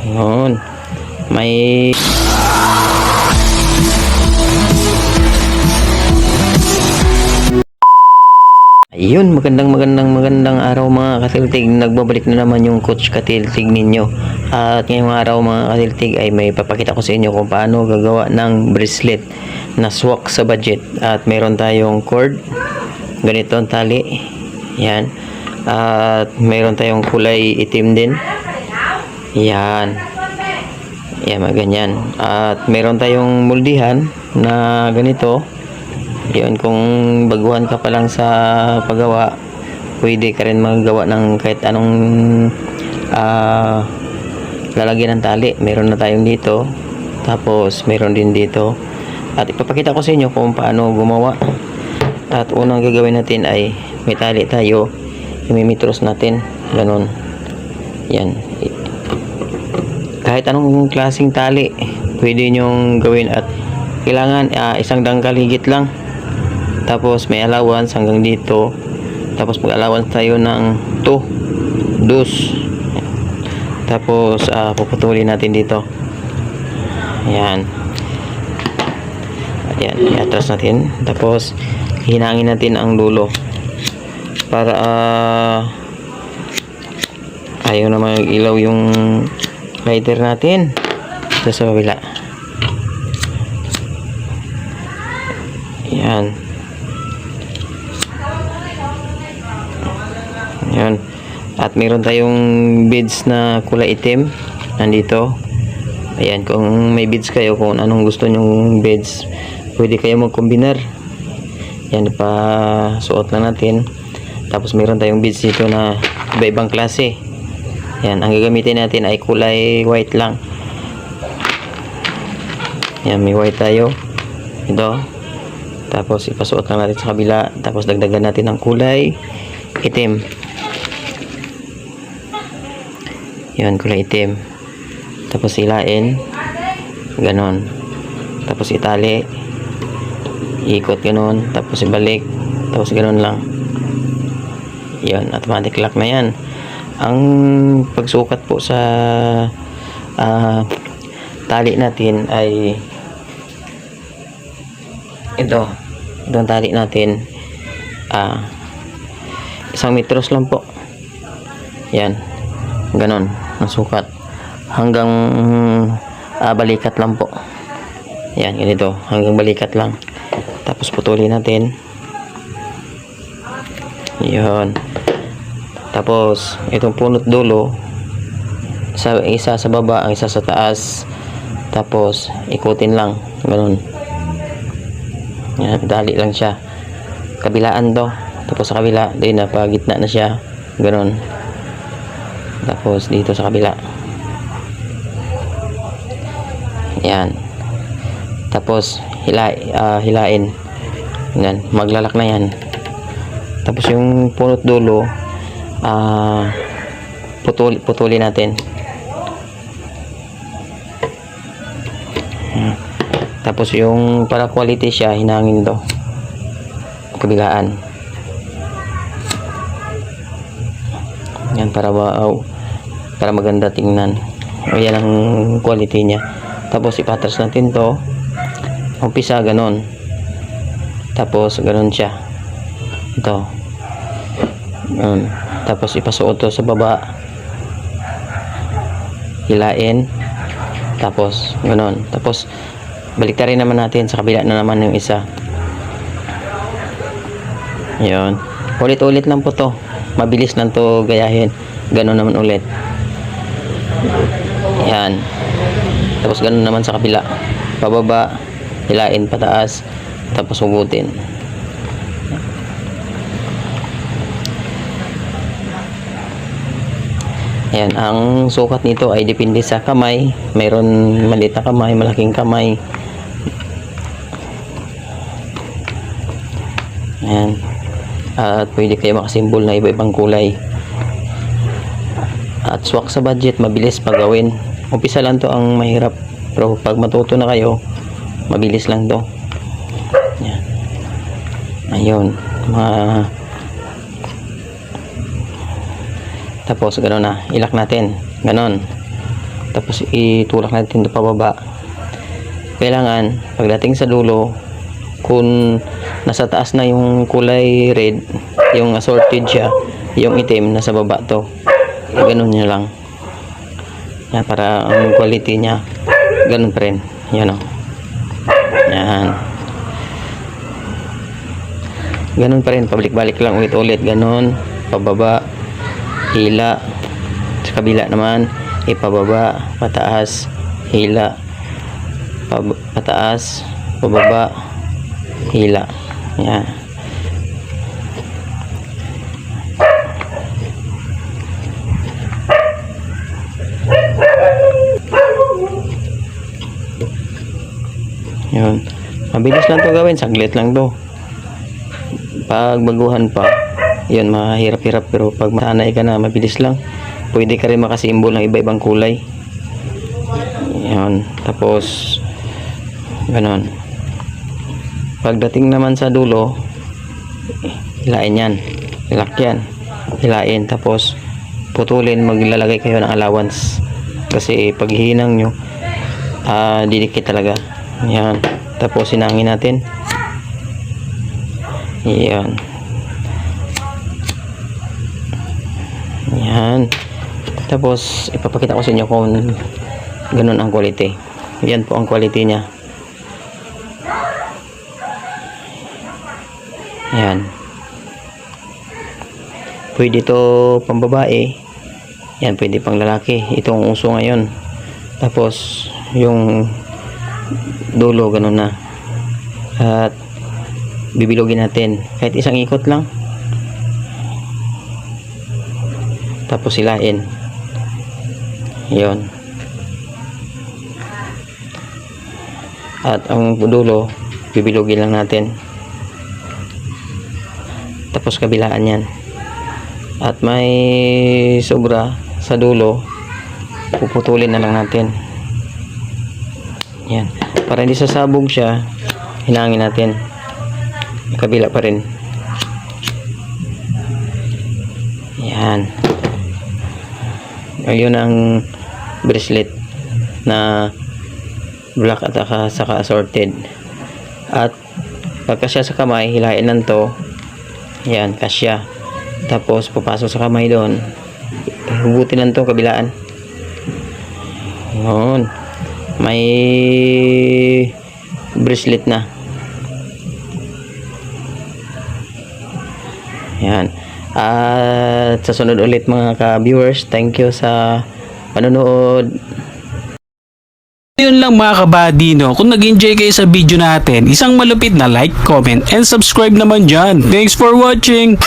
Yun. May Ayun, magandang magandang magandang araw mga katiltig. Nagbabalik na naman yung coach katiltig ninyo. At ngayong araw mga katiltig ay may papakita ko sa inyo kung paano gagawa ng bracelet na swak sa budget. At meron tayong cord. Ganito ang tali. Yan. At meron tayong kulay itim din. Yan. Yan, ganyan. At meron tayong muldihan na ganito. Yun, kung baguhan ka pa lang sa paggawa, pwede ka rin magawa ng kahit anong ah, lalagyan ng tali. Meron na tayong dito. Tapos, meron din dito. At ipapakita ko sa inyo kung paano gumawa. At unang gagawin natin ay may tali tayo. Imimitros natin. Ganon. Yan. Kahit anong klaseng tali, pwede nyong gawin at kailangan ah, isang dangkal higit lang. Tapos may allowance hanggang dito. Tapos mag-allowance tayo ng 2. Dus. Tapos ah, puputulin natin dito. Ayan. Ayan, i-atras natin. Tapos hinangin natin ang dulo. Para ah, ayaw na mag-ilaw yung lighter natin. Ito sa kabila. Ayan. Ayan. At meron tayong beads na kulay itim. Nandito. Ayan. Kung may beads kayo, kung anong gusto nyong beads, pwede kayo mag-combinar. Yan. Pa suot na natin. Tapos meron tayong beads dito na iba-ibang klase. Yan. Ang gagamitin natin ay kulay white lang. Yan. May white tayo. Ito. Tapos ipasuot lang natin sa kabila. Tapos dagdagan natin ng kulay itim. Yan, kulay itim. Tapos hilain. Ganon. Tapos itali. Ikot ganon. Tapos ibalik. Tapos ganon lang. Yan, automatic lock na yan. Ang pagsukat po sa ah, tali natin ay ito. Ito ang tali natin. Ah, isang metros lang po. Yan. Ganon. Ang sukat. Hanggang ah, balikat lang po. Yan. Ganito. Hanggang balikat lang. Tapos putulin natin. Yan. Tapos, itong punot dulo, sa isa sa baba, ang isa sa taas. Tapos, ikutin lang. Ganon. Yan, dali lang siya. Kabilaan to. Tapos sa kabila, din na pagitna na siya. Ganon. Tapos dito sa kabila. Yan. Tapos hila, ah, hilain. Yan, maglalak na yan. Tapos yung punot dulo, ah, putul putulin natin. Hmm. Tapos yung para quality siya, hinangin to. Kabilaan. Yan para wow, para maganda tingnan. O yan ang quality niya. Tapos ipatras natin to. Umpisa ganon. Tapos ganon siya. Ito. Ganon. Tapos ipasuot to sa baba. Hilain. Tapos ganon. Tapos baliktarin naman natin sa kabila na naman yung isa. Yun. Ulit-ulit lang po to. Mabilis lang to gayahin. Ganon naman ulit. Yan. Tapos ganon naman sa kabila. Pababa, hilain pataas, tapos hugutin. Yan, ang sukat nito ay depende sa kamay. Mayroon maliit na kamay, malaking kamay. Yan. At pwede kayo makasimbol na iba-ibang kulay. At swak sa budget, mabilis pagawin. Umpisa lang to ang mahirap. Pero pag matuto na kayo, mabilis lang to. Yan. Ayun. Mga tapos gano'n na, ilak natin. Ganon. tapos itulak natin ito pababa. Kailangan pagdating sa dulo kung nasa taas na yung kulay red yung assorted siya yung itim nasa baba to. Eh, ganun nyo lang. Yan para ang quality niya ganun pa rin. Yan o yan. Ganun pa rin pabalik-balik lang ulit-ulit ganun pababa hila. Sa kabila naman ipababa pataas hila. Pab- pataas pababa hila. Yan. Yun. Mabilis lang to gawin saglit lang to. Pag baguhan pa yun mahirap-hirap pero pag masanay ka na mabilis lang. Pwede ka rin makasimbol ng iba-ibang kulay. Yun tapos ganon pagdating naman sa dulo hilain yan. Hilak yan. Hilain tapos putulin maglalagay kayo ng allowance. Kasi pag hinang nyo ah didikit talaga. Yan tapos sinangin natin. Yan yan tapos ipapakita ko sa inyo kung ganun ang quality. Yan po ang quality niya. Yan pwede to pang babae. Yan pwede pang lalaki. Itong uso ngayon. Tapos yung dulo ganun na. At bibilogin natin. Kahit isang ikot lang tapos silain yon at ang dulo bibilogin lang natin. Tapos kabilaan yan. At may sobra sa dulo puputulin na lang natin. Yan. Para hindi sasabog siya hinangin natin. Kabila pa rin. Yan ayun ang bracelet na black at saka, saka assorted. At pagka siya sa kamay hilain lang to. Yan kasya. Tapos papasok sa kamay doon. Hugutin lang kabilaan. Yun. May bracelet na. Yan at sa sunod ulit mga ka-viewers thank you sa panonood Yun lang mga kabady, no? Kung nag-enjoy kayo sa video natin, isang malupit na like, comment, and subscribe naman dyan. Thanks for watching!